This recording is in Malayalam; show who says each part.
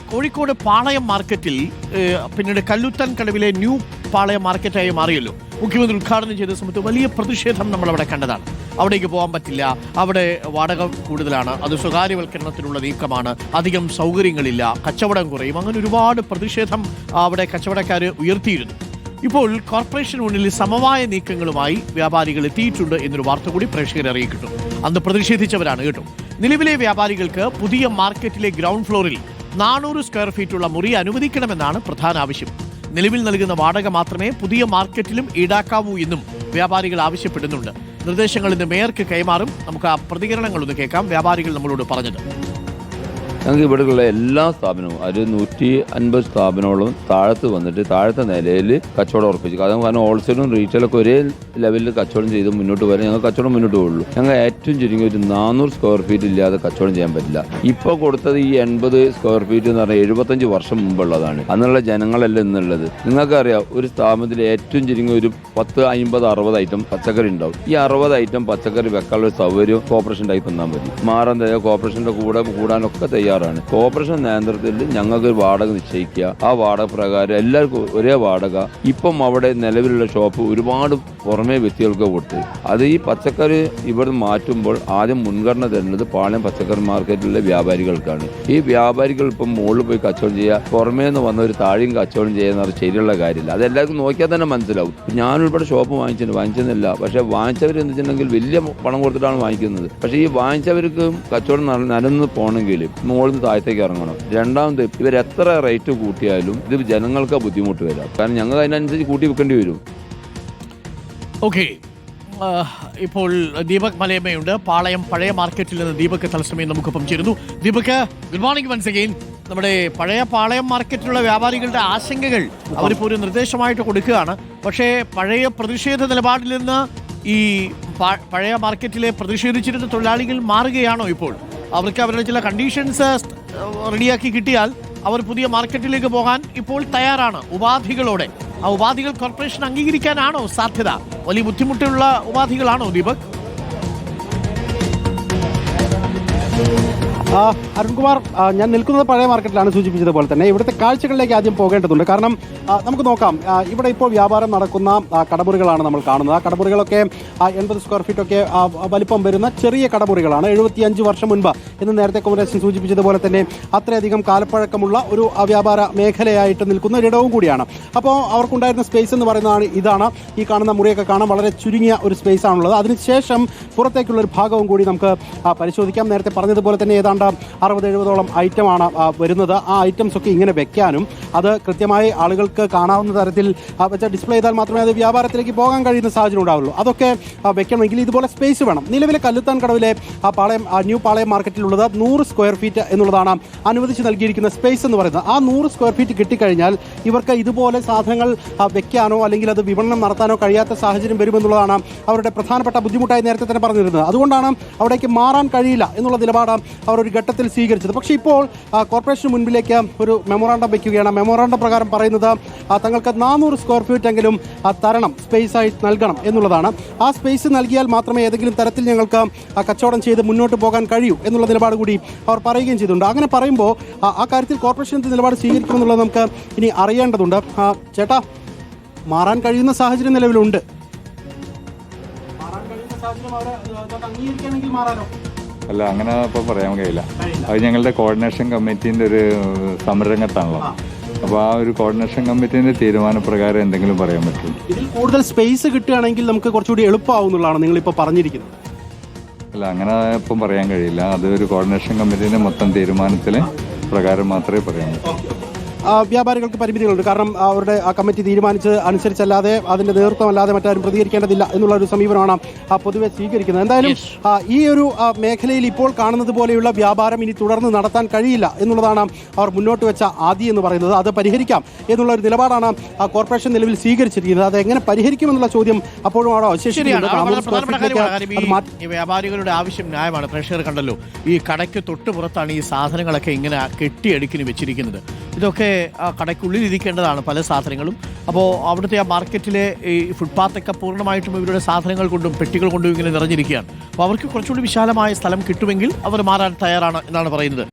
Speaker 1: കോഴിക്കോട് പാളയം മാർക്കറ്റിൽ പിന്നീട് കല്ലുത്തൻ കടവിലെ ന്യൂ പാളയം മാർക്കറ്റായി മാറിയല്ലോ. മുഖ്യമന്ത്രി ഉദ്ഘാടനം ചെയ്ത സമയത്ത് വലിയ പ്രതിഷേധം നമ്മൾ അവിടെ കണ്ടതാണ്. അവിടേക്ക് പോകാൻ പറ്റില്ല. അവിടെ വാടക കൂടുതലാണ്. അത് സ്വകാര്യവൽക്കരണത്തിനുള്ള നീക്കമാണ്. അധികം സൗകര്യങ്ങളില്ല. കച്ചവടം കുറയും. അങ്ങനെ ഒരുപാട് പ്രതിഷേധം അവിടെ കച്ചവടക്കാർ ഉയർത്തിയിരുന്നു. ഇപ്പോൾ കോർപ്പറേഷൻ മുന്നിൽ സമവായ നീക്കങ്ങളുമായി വ്യാപാരികൾ എത്തിയിട്ടുണ്ട് എന്നൊരു വാർത്ത കൂടി പ്രേക്ഷകരെ അറിയിക്കുന്നു. അന്ന് പ്രതിഷേധിച്ചവരാണ് കേട്ടോ. നിലവിലെ വ്യാപാരികൾക്ക് പുതിയ മാർക്കറ്റിലെ ഗ്രൗണ്ട് ഫ്ലോറിൽ നാനൂറ് സ്ക്വയർ ഫീറ്റുള്ള മുറി അനുവദിക്കണമെന്നാണ് പ്രധാന ആവശ്യം. നിലവിൽ നൽകുന്ന വാടക മാത്രമേ പുതിയ മാർക്കറ്റിലും ഈടാക്കാവൂ എന്നും വ്യാപാരികൾ ആവശ്യപ്പെടുന്നുണ്ട്. നിർദ്ദേശങ്ങൾ ഇന്ന് മേയർക്ക് കൈമാറും. നമുക്ക് ആ പ്രതികരണങ്ങളൊന്ന് കേൾക്കാം. വ്യാപാരികൾ നമ്മളോട് പറഞ്ഞത്.
Speaker 2: ഞങ്ങൾക്ക് ഇവിടെയുള്ള എല്ലാ സ്ഥാപനവും ഒരു നൂറ്റി അൻപത് സ്ഥാപനങ്ങളും താഴത്ത് വന്നിട്ട് താഴത്തെ നിലയിൽ കച്ചവടം ഉറപ്പിച്ചു. കാരണം കാരണം ഹോൾസെയിലും റീറ്റെയിലൊക്കെ ഒരേ ലെവലിൽ കച്ചവടം ചെയ്ത് മുന്നോട്ട് വരാൻ ഞങ്ങൾ കച്ചവടം മുന്നോട്ട് പോകുള്ളൂ ഞങ്ങൾ ഏറ്റവും ചുരുങ്ങിയ ഒരു നാനൂറ് സ്ക്വയർ ഫീറ്റ് ഇല്ലാതെ കച്ചവടം ചെയ്യാൻ പറ്റില്ല. ഇപ്പോൾ കൊടുത്തത് ഈ എൺപത് സ്ക്വയർ ഫീറ്റ് എന്ന് പറഞ്ഞാൽ എഴുപത്തഞ്ച് വർഷം മുമ്പുള്ളതാണ്. അന്നുള്ള ജനങ്ങളല്ല ഇന്നുള്ളത്. നിങ്ങൾക്കറിയാം ഒരു സ്ഥാപനത്തിൽ ഏറ്റവും ചുരുങ്ങിയ ഒരു പത്ത് അമ്പത് അറുപത് ഐറ്റം പച്ചക്കറി ഉണ്ടാവും. ഈ അറുപത് ഐറ്റം പച്ചക്കറി വെക്കാനുള്ള സൗകര്യം കോർപ്പറേഷൻ ആയി തന്നാൽ മതി. മാറാൻ തയ്യാ കോർപ്പറേഷന്റെ കൂടെ കൂടാനൊക്കെ തയ്യാറാണ്. കോർപ്പറേഷൻ നേതൃത്വത്തിൽ ഞങ്ങൾക്ക് ഒരു വാടക നിശ്ചയിക്കുക. ആ വാടക പ്രകാരം എല്ലാവർക്കും ഒരേ വാടക. ഇപ്പം അവിടെ നിലവിലുള്ള ഷോപ്പ് ഒരുപാട് പുറമേ വ്യക്തികൾക്ക് കൊടുത്ത്. അത് ഈ പച്ചക്കറി ഇവിടെ മാറ്റുമ്പോൾ ആദ്യം മുൻഗണന തരുന്നത് പാളയം പച്ചക്കറി മാർക്കറ്റിലെ വ്യാപാരികൾക്കാണ്. ഈ വ്യാപാരികൾ ഇപ്പം മുകളിൽ പോയി കച്ചവടം ചെയ്യുക പുറമേ നിന്ന് വന്ന ഒരു താഴെയും കച്ചവടം ചെയ്യുന്ന ശരിയുള്ള കാര്യമില്ല. അത് എല്ലാവർക്കും നോക്കിയാൽ തന്നെ മനസ്സിലാവും. ഞാൻ ഷോപ്പ് വാങ്ങിച്ചിട്ടുണ്ട് വാങ്ങിച്ചെന്നില്ല പക്ഷേ വാങ്ങിച്ചവർ എന്ന് വെച്ചിട്ടുണ്ടെങ്കിൽ വലിയ പണം കൊടുത്തിട്ടാണ് വാങ്ങിക്കുന്നത്. പക്ഷേ ഈ വാങ്ങിച്ചവർക്ക് കച്ചവടം നനന്ന് പോകണമെങ്കിൽ മുകളിൽ നിന്ന് താഴത്തേക്ക് ഇറങ്ങണം. രണ്ടാമത് ഇവർ എത്ര റേറ്റ് കൂട്ടിയാലും ഇത് ജനങ്ങൾക്ക് ബുദ്ധിമുട്ട് വരാം. കാരണം ഞങ്ങൾ അതിനനുസരിച്ച് കൂട്ടി വെക്കേണ്ടി വരും.
Speaker 1: ഓക്കെ ഇപ്പോൾ ദീപക് മലയമ്മയുണ്ട് പാളയം പഴയ മാർക്കറ്റിൽ നിന്ന് ദീപക് തലസമയം നമുക്കൊപ്പം ചേരുന്നു. Deepak good morning once again നമ്മുടെ പഴയ പാളയം മാർക്കറ്റിലുള്ള വ്യാപാരികളുടെ ആശങ്കകൾ അവരിപ്പോൾ ഒരു നിർദ്ദേശമായിട്ട് കൊടുക്കുകയാണ്. പക്ഷേ പഴയ പ്രതിഷേധ നിലപാടിൽ നിന്ന് ഈ പഴയ മാർക്കറ്റിലെ പ്രതിഷേധിച്ചിരുന്ന തൊഴിലാളികൾ മാറുകയാണോ ഇപ്പോൾ? അവർക്ക് അവരുടെ ചില കണ്ടീഷൻസ് റെഡിയാക്കി കിട്ടിയാൽ അവർ പുതിയ മാർക്കറ്റിലേക്ക് പോകാൻ ഇപ്പോൾ തയ്യാറാണ്. ഉപാധികളോടെ ആ ഉപാധികൾ കോർപ്പറേഷൻ അംഗീകരിക്കാനാണോ സാധ്യത? വലിയ ബുദ്ധിമുട്ടുള്ള ഉപാധികളാണോ ദീപക്?
Speaker 3: അരുൺകുമാർ ഞാൻ നിൽക്കുന്നത് പഴയ മാർക്കറ്റിലാണ് സൂചിപ്പിച്ചത് പോലെ തന്നെ. ഇവിടുത്തെ കാഴ്ചകളിലേക്ക് ആദ്യം പോകേണ്ടതുണ്ട്. കാരണം നമുക്ക് നോക്കാം. ഇവിടെ ഇപ്പോൾ വ്യാപാരം നടക്കുന്ന കടമുറികളാണ് നമ്മൾ കാണുന്നത്. ആ കടമുറികളൊക്കെ എൺപത് സ്ക്വയർ ഫീറ്റ് ഒക്കെ വലിപ്പം വരുന്ന ചെറിയ കടമുറികളാണ്. എഴുപത്തിയഞ്ച് വർഷം മുൻപ് എന്ന് നേരത്തെ കുമരേശൻ സൂചിപ്പിച്ചതുപോലെ തന്നെ അത്രയധികം കാലപ്പഴക്കമുള്ള ഒരു വ്യാപാര മേഖലയായിട്ട് നിൽക്കുന്ന ഒരിടവും കൂടിയാണ്. അപ്പോൾ അവർക്കുണ്ടായിരുന്ന സ്പേസ് എന്ന് പറയുന്നതാണ് ഇതാണ്. ഈ കാണുന്ന മുറിയൊക്കെ കാണാൻ വളരെ ചുരുങ്ങിയ ഒരു സ്പേസ് ആണുള്ളത്. അതിനുശേഷം പുറത്തേക്കുള്ള ഒരു ഭാഗവും കൂടി നമുക്ക് പരിശോധിക്കാം. നേരത്തെ പറഞ്ഞതുപോലെ തന്നെ ഏതാണ്ട് അറുപത് എഴുപതോളം ഐറ്റമാണ് വരുന്നത്. ആ ഐറ്റംസ് ഒക്കെ ഇങ്ങനെ വെക്കാനും അത് കൃത്യമായി ആളുകൾക്ക് കാണാവുന്ന തരത്തിൽ വെച്ചാൽ വെച്ച ഡിസ്പ്ലേ ചെയ്താൽ മാത്രമേ അത് വ്യാപാരത്തിലേക്ക് പോകാൻ കഴിയുന്ന സാഹചര്യം ഉണ്ടാവുള്ളൂ. അതൊക്കെ വെക്കണമെങ്കിൽ ഇതുപോലെ സ്പേസ് വേണം. നിലവിലെ കല്ലുത്താൻ കടവിലെ ആ പാളയം ന്യൂ പാളയം മാർക്കറ്റിലുള്ളത് നൂറ് സ്ക്വയർ ഫീറ്റ് എന്നുള്ളതാണ് അനുവദിച്ച് നൽകിയിരിക്കുന്ന സ്പേസ് എന്ന് പറയുന്നത്. ആ നൂറ് സ്ക്വയർ ഫീറ്റ് കിട്ടിക്കഴിഞ്ഞാൽ ഇവർക്ക് ഇതുപോലെ സാധനങ്ങൾ വെക്കാനോ അല്ലെങ്കിൽ അത് വിപണനം നടത്താനോ കഴിയാത്ത സാഹചര്യം വരുമെന്നുള്ളതാണ് അവരുടെ പ്രധാനപ്പെട്ട ബുദ്ധിമുട്ടായി നേരത്തെ തന്നെ പറഞ്ഞിരുന്നത്. അതുകൊണ്ടാണ് അവിടേക്ക് മാറാൻ കഴിയില്ല എന്നുള്ള നിലപാട് അവർ ഒരു ഘട്ടത്തിൽ സ്വീകരിച്ചത്. പക്ഷേ ഇപ്പോൾ കോർപ്പറേഷന് മുൻപിലേക്ക് ഒരു മെമ്മോറാണ്ടം വയ്ക്കുകയാണ് മെമ്മോറാണ്ടം പ്രകാരം പറയുന്നത് തങ്ങൾക്ക് നാനൂറ് സ്ക്വയർ ഫീറ്റ് എങ്കിലും തരണം സ്പേസ് ആയി നൽകണം എന്നുള്ളതാണ്. ആ സ്പേസ് നൽകിയാൽ മാത്രമേ ഏതെങ്കിലും തരത്തിൽ ഞങ്ങൾക്ക് കച്ചവടം ചെയ്ത് മുന്നോട്ട് പോകാൻ കഴിയൂ എന്നുള്ള നിലപാട് കൂടി അവർ പറയുകയും ചെയ്തിട്ടുണ്ട്. അങ്ങനെ പറയുമ്പോൾ ആ, കാര്യത്തിൽ കോർപ്പറേഷൻ എന്ത് നിലപാട് സ്വീകരിക്കുമെന്നുള്ളത് നമുക്ക് ഇനി അറിയേണ്ടതുണ്ട്. ചേട്ടാ മാറാൻ കഴിയുന്ന സാഹചര്യം നിലവിലുണ്ട്. മാറാൻ കഴിയുന്ന സാഹചര്യം അവരെ അംഗീകരിക്കുകയാണെങ്കിൽ മാറാനോ
Speaker 4: അല്ല അങ്ങനെ ഇപ്പോൾ പറയാൻ കഴിയില്ല. അത് ഞങ്ങളുടെ കോർഡിനേഷൻ കമ്മിറ്റീന്റെ ഒരു സമരരംഗത്താണല്ലോ. അപ്പോൾ ആ ഒരു കോർഡിനേഷൻ കമ്മിറ്റീന്റെ തീരുമാനപ്രകാരം എന്തെങ്കിലും പറയാൻ പറ്റും.
Speaker 3: ഇതിൽ കൂടുതൽ സ്പേസ് കിട്ടുകയാണെങ്കിൽ നമുക്ക് കുറച്ചുകൂടി എളുപ്പമാവും എന്നുള്ളതാണ് നിങ്ങൾ ഇപ്പോൾ പറഞ്ഞിരിക്കുന്നത്.
Speaker 4: അല്ല അങ്ങനെ ഇപ്പം പറയാൻ കഴിയില്ല. അത് ഒരു കോർഡിനേഷൻ കമ്മിറ്റീന്റെ മൊത്തം തീരുമാനത്തിൽ പ്രകാരം മാത്രമേ പറയാൻ പറ്റൂ.
Speaker 3: വ്യാപാരികൾക്ക് പരിമിതികളുണ്ട്. കാരണം അവരുടെ ആ കമ്മിറ്റി തീരുമാനിച്ച് അനുസരിച്ചല്ലാതെ അതിന്റെ നേതൃത്വമല്ലാതെ മറ്റാരും പ്രതികരിക്കേണ്ടതില്ല എന്നുള്ള ഒരു സമീപനമാണ് ആ, പൊതുവെ സ്വീകരിക്കുന്നത്. എന്തായാലും ഈ ഒരു മേഖലയിൽ ഇപ്പോൾ കാണുന്നത് പോലെയുള്ള വ്യാപാരം ഇനി തുടർന്ന് നടത്താൻ കഴിയില്ല എന്നുള്ളതാണ് അവർ മുന്നോട്ട് വെച്ച ആദ്യം എന്ന് പറയുന്നത്. അത് പരിഹരിക്കാം എന്നുള്ള ഒരു നിലപാടാണ് ആ, കോർപ്പറേഷൻ നിലവിൽ സ്വീകരിച്ചിരിക്കുന്നത്. അത് എങ്ങനെ പരിഹരിക്കുമെന്നുള്ള ചോദ്യം അപ്പോഴും അവിടെ
Speaker 1: വ്യാപാരികളുടെ ആവശ്യം ന്യായമാണ്. പ്രേക്ഷകർ കണ്ടല്ലോ ഈ കടയ്ക്ക് തൊട്ട് പുറത്താണ് ഈ സാധനങ്ങളൊക്കെ ഇങ്ങനെ കെട്ടിയടുക്കിന് വെച്ചിരിക്കുന്നത്. ഇതൊക്കെ ആ കടയ്ക്കുള്ളിൽ ഇരിക്കേണ്ടതാണ് പല സാധനങ്ങളും. അപ്പോൾ അവിടുത്തെ ആ മാർക്കറ്റിലെ ഈ ഫുട്പാത്തൊക്കെ പൂർണമായിട്ടും ഇവരുടെ സാധനങ്ങൾ കൊണ്ടും പെട്ടികൾ കൊണ്ടും ഇങ്ങനെ നിറഞ്ഞിരിക്കുകയാണ്. അപ്പോൾ അവർക്ക് കുറച്ചുകൂടി വിശാലമായ സ്ഥലം കിട്ടുമെങ്കിൽ അവർ മാറാൻ തയ്യാറാണ് എന്നാണ് പറയുന്നത്.